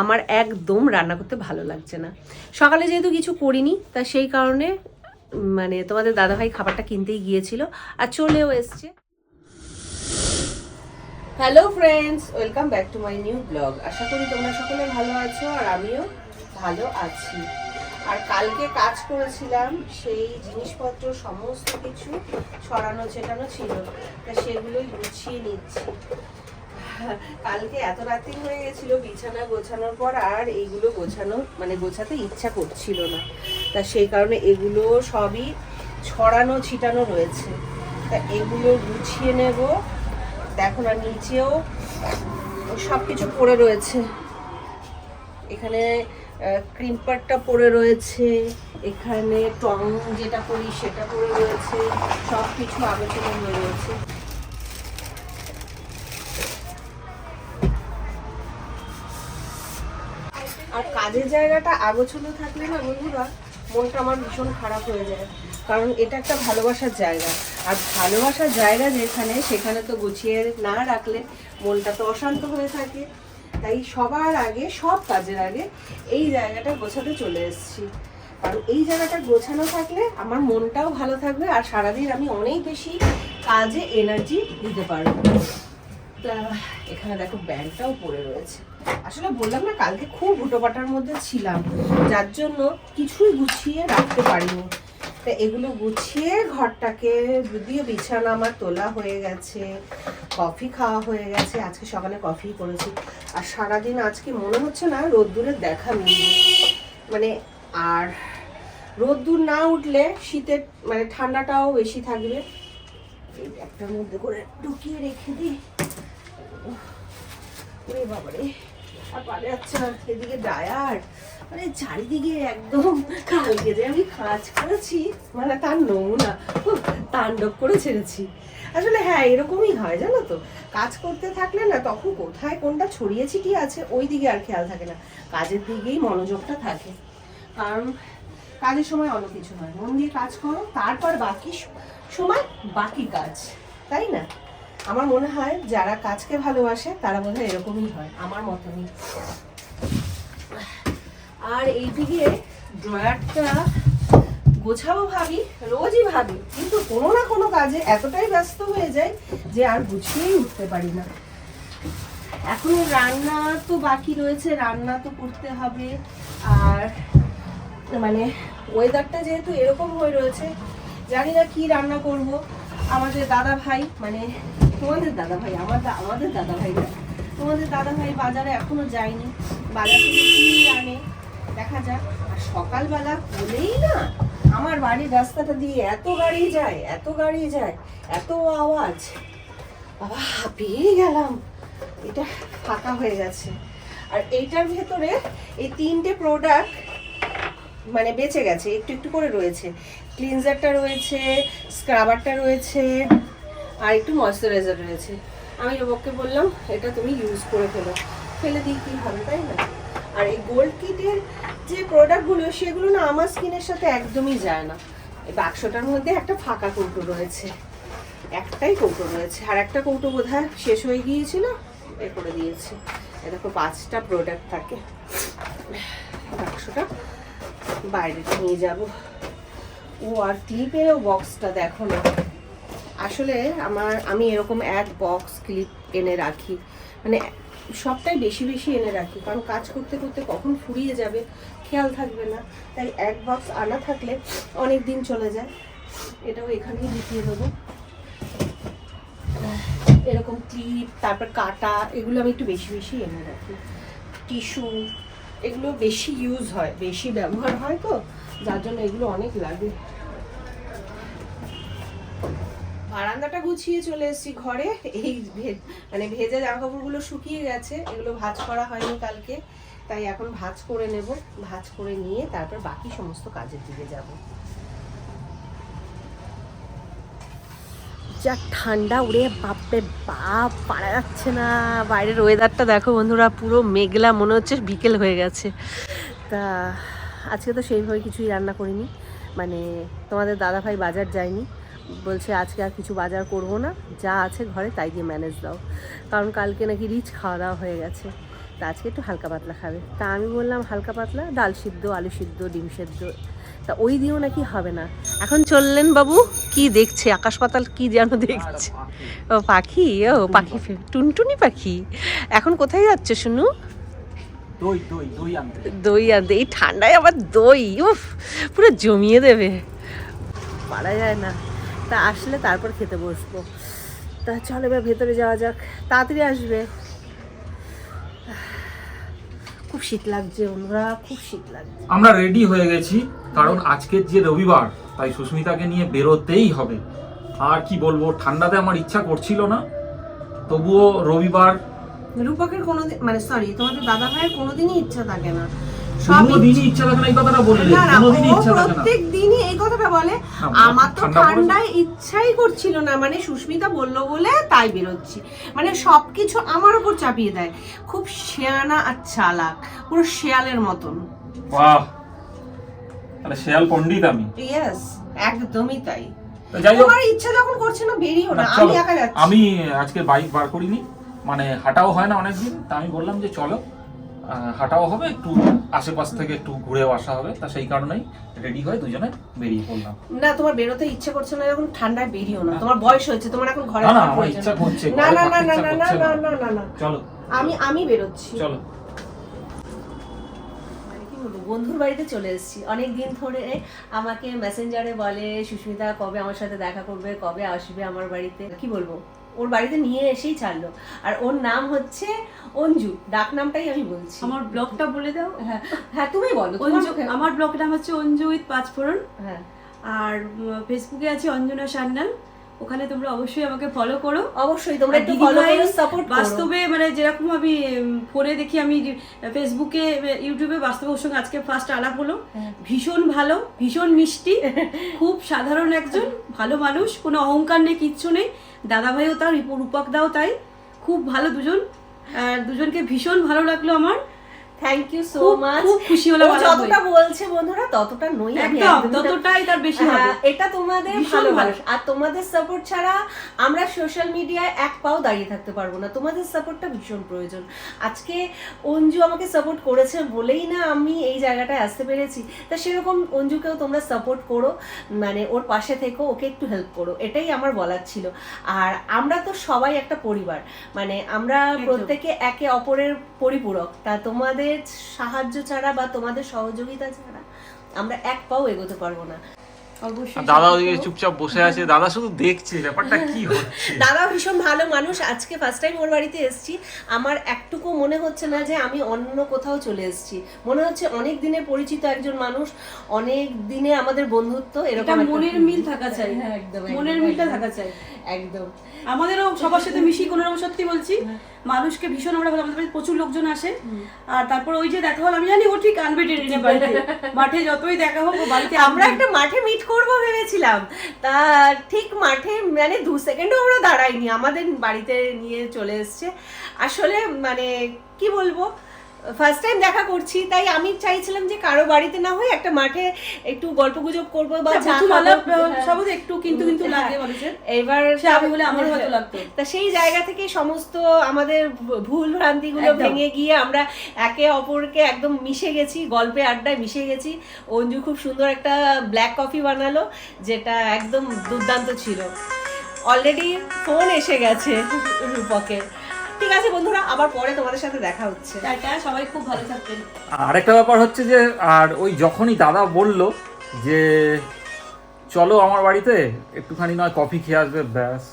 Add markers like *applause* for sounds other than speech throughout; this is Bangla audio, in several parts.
আমার একদম রান্না করতে ভালো লাগছে না। সকালে যেহেতু কিছু করিনি, তা সেই কারণে মানে তোমাদের দাদাভাই খাবারটা কিনতেই গিয়েছিল আর চলেও এসছে। Hello friends welcome back to my new blog আশা করি তোমরা সকলে ভালো আছো আর আমিও ভালো আছি। আর কালকে কাজ করেছিলাম, সেই জিনিসপত্র সমস্ত কিছু ছড়ানো ছেটানো ছিল, তা সেগুলোই গুছিয়ে নিচ্ছি। কালকে এত রাত্রি হয়ে গেছিল, বিছানা গোছানোর পর আর এইগুলো গোছানো মানে গোছাতে ইচ্ছা করছিল না। তা সেই কারণে এগুলো সবই ছড়ানো, ছিটানো রয়েছে। তা এগুলো গুছিয়ে নেব। দেখো না, নিচেও সব কিছু পড়ে রয়েছে। এখানে ক্রিম পাটটা পড়ে রয়েছে। এখানে টং যেটা করি সেটা পড়ে রয়েছে। সব কিছু আলোচনা হয়ে রয়েছে। কাজের জায়গাটা আগোছালো থাকলে না বন্ধুরা, মনটা আমার ভীষণ খারাপ হয়ে যায়। কারণ এটা একটা ভালোবাসার জায়গা। আর ভালোবাসার জায়গা যেখানে, সেখানে তো গুছিয়ে না রাখলে মনটা তো অশান্ত হয়ে থাকে। তাই সবার আগে, সব কাজের আগে এই জায়গাটা গোছাতে চলে এসেছি। কারণ এই জায়গাটা গোছানো থাকলে আমার মনটাও ভালো থাকবে আর সারাদিন আমি অনেক বেশি কাজে এনার্জি দিতে পারব। তা এখানে দেখো ব্যাগটাও পড়ে রয়েছে। আসলে বললাম না, কালকে খুব হুটোপাটার মধ্যে ছিলাম। যার জন্য কিছুই গুছিয়ে রাখতে পারিনি। তা এগুলো গুছিয়ে ঘরটাকে যদিও বিছানা আমার তোলা হয়ে গেছে, কফি খাওয়া হয়ে গেছে, আজকে সকালে কফি করেছি। আর সারাদিন আজকে মনে হচ্ছে না রোদ্দুরের দেখা মিলবে। মানে আর রোদ্দুর না উঠলে শীতের মানে ঠান্ডাটাও বেশি থাকবে। একটার মধ্যে করে ঢুকিয়ে রেখে দিই। ওরে বাবারে। আর পারে যাচ্ছে এদিকে ডায়ার মানে চারিদিকে একদম কালকে যে আমি কাজ করেছি মানে তার নমুনা তাণ্ডব করে ছেড়েছি। আসলে হ্যাঁ এরকমই হয়, জানো তো। কাজ করতে থাকলে না, তখন কোথায় কোনটা ছড়িয়েছি কি আছে, ওই দিকে আর খেয়াল থাকে না। কাজের দিকেই মনোযোগটা থাকে। কারণ কাজের সময় অন্য কিছু হয়। মন দিয়ে কাজ করো, তারপর বাকি সময় বাকি কাজ, তাই না? আমার মনে হয় যারা কাজকে ভালোবাসে, তারা বোধহয় এরকমই হয়, আমার মতনই। আর এইদিকে ড্রয়ারটা গোছাবো ভাবি, রোজই ভাবি, কিন্তু কোনো না কোনো কাজে এতটাই ব্যস্ত হয়ে যায় যে আর গুছিয়েই উঠতে পারি না। এখন রান্না তো বাকি রয়েছে, রান্না তো করতে হবে। আর মানে ওয়েদারটা যেহেতু এরকম হয়ে রয়েছে জানি না কি রান্না করব। আমাদের দাদা ভাই মানে তোমাদের দাদা ভাই, আমার আমাদের দাদা ভাই তোমাদের দাদা ভাই বাজারে এখনও যায়নি। বাজার থেকে কি আনে, দেখা যাক। আর সকালবেলা হলেই না, আমার বাড়ির রাস্তাটা দিয়ে এত গাড়ি যায়, এত গাড়ি যায়, এত আওয়াজ। বাবা হাঁপিয়ে গেলাম। এটা ফাঁকা হয়ে গেছে। আর এইটার ভেতরে এই তিনটে প্রোডাক্ট মানে বেঁচে গেছে, একটু একটু করে রয়েছে। ক্লিনজারটা রয়েছে, স্ক্রাবারটা রয়েছে, আর একটু ময়শ্চারাইজার রয়েছে। আমি রোবককে বললাম, এটা তুমি ইউজ করে ফেলো। ফেলে দিই কি হবে, তাই না? আর এই গোল্ড কিটের যে প্রোডাক্টগুলো সেগুলো না আমার স্কিনের সাথে একদমই যায় না। এই বাক্সটার মধ্যে একটা ফাঁকা কৌটো রয়েছে। একটাই কৌটো রয়েছে। আর একটা কৌটো বোধহয় শেষ হয়ে গিয়েছিল এ করে দিয়েছে। এ দেখো, পাঁচটা প্রোডাক্ট থাকে। বাক্সটা বাইরে নিয়ে যাব। ও আর ক্লিপেরও বক্সটা দেখো না। আসলে আমার, আমি এরকম এক বক্স ক্লিপ এনে রাখি। মানে সবটাই বেশি বেশি এনে রাখি। কারণ কাজ করতে করতে কখন ফুরিয়ে যাবে খেয়াল থাকবে না। তাই এক বক্স আনা থাকলে অনেক দিন চলে যায়। এটাও এখানেই ঢুকিয়ে দেবো। এরকম ক্লিপ তারপর কাটা, এগুলো আমি একটু বেশি বেশি এনে রাখি। টিস্যু এগুলো বেশি ইউজ হয়, বেশি ব্যবহার হয় তো। যার জন্য এগুলো অনেক লাগে। বারান্দাটা গুছিয়ে চলে এসেছি ঘরে। এই মানে ভেজা জামা কাপড়গুলো শুকিয়ে গেছে, এগুলো ভাঁজ করা হয়নি কালকে। তাই এখন ভাজ করে নেব। ভাঁজ করে নিয়ে তারপর বাকি সমস্ত কাজের দিকে যাব। যা ঠান্ডা উড়ে বাপরে বাপ, পারা যাচ্ছে না। বাইরের ওয়েদারটা দেখো বন্ধুরা, পুরো মেঘলা, মনে হচ্ছে বিকেল হয়ে গেছে। তা আজকে তো সেইভাবে কিছুই রান্না করিনি। মানে তোমাদের দাদাভাই বাজার যায়নি। বলছে, আজকে আর কিছু বাজার করব না। যা আছে ঘরে তাই দিয়ে ম্যানেজ দাও। কারণ কালকে নাকি রিচ খাওয়া দাওয়া হয়ে গেছে। তা আজকে একটু হালকা পাতলা খাবে। তা আমি বললাম, হালকা পাতলা, ডাল সিদ্ধ, আলু সিদ্ধ, ডিম সিদ্ধ। তা ওই দিয়েও নাকি হবে না। এখন চললেন বাবু, কি দেখছে? আকাশ পাতাল কি যেন দেখছে? ও পাখি? ও পাখি টুনটুনি পাখি। এখন কোথায় যাচ্ছে শুনু? দই দই দই আনতে। আর এই ঠান্ডায় আবার দই উফ পুরো জমিয়ে দেবে। পারা যায় না। তা আসলে তারপর খেতে বসবো। তা চলো এবার ভেতরে যাওয়া যাক। তাড়াতাড়ি আসবে। খুব শীত লাগছে বন্ধুরা খুব শীত লাগছে। আমরা রেডি হয়ে গেছি কারণ আজকের যে রবিবার তাই সুস্মিতাকে নিয়ে বেরোতেই হবে। আর কি বলব ঠান্ডাতে আমার ইচ্ছা করছিল না। তবুও রবিবার রূপকের কোনোদিন মানে সরি তোমাদের দাদা ভাইয়ের কোনোদিনই ইচ্ছা থাকে না। প্রত্যেক দিনই এই কথাটা বলে। আমার তো ঠান্ডায় ইচ্ছাই করছিল মানে সুস্মিতা বলল বলে তাই বেরোচ্ছি। মানে সবকিছু আমার উপর চাপিয়ে দেয়। খুব শেয়ানা আর চালাক পুরো শেয়ালের মতন। বাহ! তাহলে শেয়াল পণ্ডিত আমি। ইয়েস একদমই তাই। যাই হোক। তোমার ইচ্ছা যখন করছে না বেরিয়েও না, না আমি একা যাচ্ছি। আমি আজকে বাইক বার করিনি। মানে হাঁটাও হয় না অনেকদিন তা আমি বললাম যে চলো হাঁটাও হবে একটু আশেপাশ থেকে একটু ঘুরেও আসা হবে তা সেই কারণেই রেডি হয়ে দুজনে বেরিয়ে পড়লাম। না তোমার বেরোতে ইচ্ছে করছে না যখন ঠান্ডায় বেরিয়েও না তোমার বয়স হয়েছে তোমার এখন ঘরে না, না, আমার ইচ্ছা করছে, না না না না না না। না না। চলো। আমি আমি বেরোচ্ছি। চলো। মানে বন্ধুর বাড়িতে চলে এসেছি। অনেক দিন ধরে আমাকে মেসেঞ্জারে বলে সুস্মিতা কবে আমার সাথে দেখা করবে? কবে আসবে আমার বাড়িতে? কি বলব? ওর বাড়িতে নিয়ে এসেই ছাড়লো। আর ওর নাম হচ্ছে অঞ্জু। ডাক নামটাই আমি বলছি। আমার ব্লগটা বলে দাও। হ্যাঁ হ্যাঁ তুমি বলো অঞ্জু আমার ব্লগের নাম হচ্ছে অঞ্জু উইথ পাঁচ পাঁচফোড়ন হ্যাঁ। আর ফেসবুকে আছে অঞ্জনা সান্যাল। ওখানে তোমরা অবশ্যই আমাকে ফলো করো। অবশ্যই তোমরা একটু ফলো করো সাপোর্ট করো। বাস্তবে মানে যেরকম আমি ফোনে দেখি আমি ফেসবুকে ইউটিউবে বাস্তবে ওর সঙ্গে আজকে ফার্স্ট আলাপ হলো। হ্যাঁ। ভীষণ ভালো ভীষণ মিষ্টি খুব সাধারণ একজন ভালো মানুষ কোনো অহংকার নেই কিচ্ছু নেই। দাদাভাইও তার রূপক দাও তাই খুব ভালো দুজন। আর দুজনকে ভীষণ ভালো লাগল আমার। থ্যাংক ইউ সো মাচ খুব খুশি হলাম যতটা বলছে বন্ধুরা ততটা নই একদম ততটাই তার বেশি হবে। হ্যাঁ, এটা তোমাদের ভালোবাসা আর তোমাদের সাপোর্ট ছাড়া আমরা সোশ্যাল মিডিয়ায় এক পাও দাঁড়িয়ে থাকতে পারব না। তোমাদের সাপোর্টটা ভীষণ প্রয়োজন। আজকে অঞ্জু আমাকে সাপোর্ট করেছে বলেই না আমি এই জায়গাটায় আসতে পেরেছি। তা সেরকম অঞ্জুকেও তোমরা সাপোর্ট করো মানে ওর পাশে থেকো ওকে একটু হেল্প করো। এটাই আমার বলার ছিল। আর আমরা তো সবাই একটা পরিবার। মানে আমরা প্রত্যেকে একে অপরের পরিপূরক। তা তোমাদের সাহায্য ছাড়া বা তোমাদের সহযোগিতা ছাড়া আমরা এক পাও এগোতে পারব না। অবশ্যই দাদা ওদিকে চুপচাপ বসে আছে। দাদা শুধু দেখছে ব্যাপারটা কি হচ্ছে? *laughs* দাদা ভীষণ ভালো মানুষ। আজকে ফার্স্ট টাইম ওর বাড়িতে এসেছি। আমার একটুকু মনে হচ্ছে না যে আমি অন্য কোথাও চলে এসেছি। মনে হচ্ছে অনেক দিনের পরিচিত একজন মানুষ অনেক দিনে আমাদের বন্ধুত্ব এরকম মনের মিল থাকা চাই। হ্যাঁ, একদম মনের মিলটা থাকা চাই। একদম। আমাদেরও সবার সাথে মিশি কোনো রকম সত্যি বলছি। মানুষকে ভীষণ আমরা ভালো আমাদের প্রচুর লোকজন আসে। আর তারপর ওই যে দেখা হলো আমি জানি ও ঠিক আনবে টেনে বাড়িতে। *laughs* মাঠে যতই দেখা হোক বাড়িতে আমরা একটা মাঠে মিট করব ভেবেছিলাম। তা ঠিক মাঠে মানে দু সেকেন্ডও আমরা দাঁড়াইনি আমাদের বাড়িতে নিয়ে চলে এসছে। আসলে মানে কি বলব? ফার্স্ট টাইম দেখা করছি তাই আমি চাইছিলাম যে কারও বাড়িতে না হয় একটা মাঠে একটু গল্প গুজব করব বা আচ্ছা, চা হ্যাঁ। একটু কিন্তু কিন্তু হ্যাঁ। লাগে এবার আমি হলে আমারও হয়তো লাগতো। তা সেই জায়গা থেকে সমস্ত আমাদের ভুল ভ্রান্তিগুলো। ভেঙে গিয়ে আমরা একে অপরকে একদম মিশে গেছি গল্পে আড্ডায় মিশে গেছি অঞ্জু খুব সুন্দর একটা ব্ল্যাক কফি বানালো যেটা একদম দুর্দান্ত ছিল অলরেডি ফোন এসে গেছে রূপকের ঠিক আছে বন্ধুরা আবার পরে তোমাদের সাথে দেখা হচ্ছে। টাটা সবাই খুব ভালো থাকবেন। আরেকটা ব্যাপার হচ্ছে যে আর ওই যখনই দাদা বলল যে চলো আমার বাড়িতে একটুখানি নয় কফি খেয়ে আসবে ব্যাস।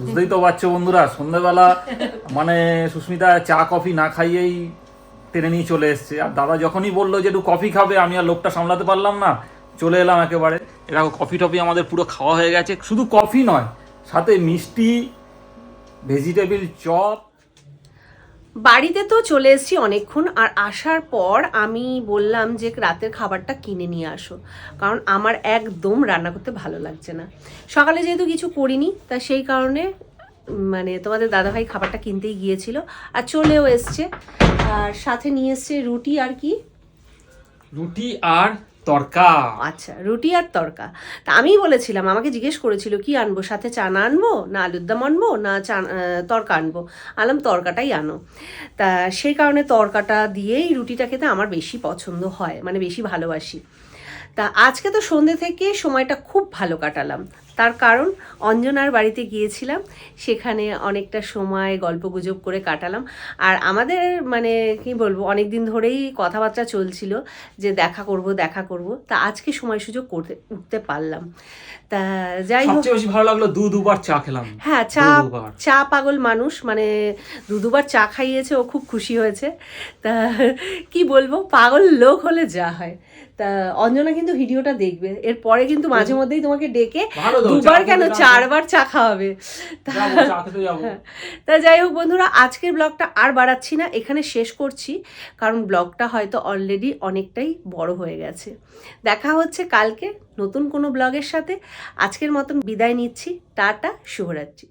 বুঝতেই তো পারছ বন্ধুরা সন্ধ্যেবেলা মানে সুস্মিতা চা কফি না খাইয়েই টেনে নিয়ে চলে এসছে। আর দাদা যখনই বলল যে একটু কফি খাবে আমি আর লোকটা সামলাতে পারলাম না চলে এলাম একেবারে। এরকম কফি টফি আমাদের পুরো খাওয়া হয়ে গেছে। শুধু কফি নয় সাথে মিষ্টি ভেজিটেবিল চপ বাড়িতে তো চলে এসেছি অনেকক্ষণ, আর আসার পর আমি বললাম যে রাতের খাবারটা কিনে নিয়ে আসো, কারণ আমার একদম রান্না করতে ভালো লাগছে না। সকালে যেহেতু কিছু করিনি, তা সেই কারণে মানে তোমাদের দাদাভাই খাবারটা কিনতেই গিয়েছিল, আর চলেও এসছে। আর সাথে নিয়ে এসছে রুটি আর কি? রুটি আর তরকা। আচ্ছা রুটি আর তরকা। তা আমি বলেছিলাম, আমাকে জিজ্ঞেস করেছিল, কি আনব? সাথে চানা আনব? না আলুর দম আনব? না চা তরকা আনব? আনলাম, তরকাটাই আনো। তা সেই কারণে তরকাটা দিয়েই রুটিটা খেতে আমার বেশি পছন্দ হয় মানে বেশি ভালোবাসি। তা আজকে তো সন্ধ্যে থেকে সময়টা খুব ভালো কাটালাম। তার কারণ অঞ্জনার বাড়িতে গিয়েছিলাম সেখানে অনেকটা সময় গল্প গুজব করে কাটালাম। আর আমাদের মানে কি বলব অনেক দিন ধরেই কথাবার্তা চলছিল যে দেখা করব দেখা করব। তা আজকে সময় সুযোগ করতে উঠতে পারলাম। তা যাই হোক। বেশি ভালো লাগল দু দুবার চা খেলাম। হ্যাঁ চা চা পাগল মানুষ মানে দু দুবার চা খাইয়েছে ও খুব খুশি হয়েছে। তা কি বলব পাগল লোক হলে যা হয়। তা অঞ্জনা কিন্তু ভিডিওটা দেখবে। এরপরে কিন্তু মাঝে মধ্যেই তোমাকে ডেকে দুবার কেন চারবার চা খাওয়াবে। তা যাব তা যাই হোক বন্ধুরা আজকের ব্লগটা আর বাড়াচ্ছি না এখানে শেষ করছি কারণ ব্লগটা হয়তো অলরেডি অনেকটাই বড় হয়ে গেছে। দেখা হচ্ছে কালকে নতুন কোনো ব্লগের সাথে। আজকের মতন বিদায় নিচ্ছি টাটা শুভরাত্রি।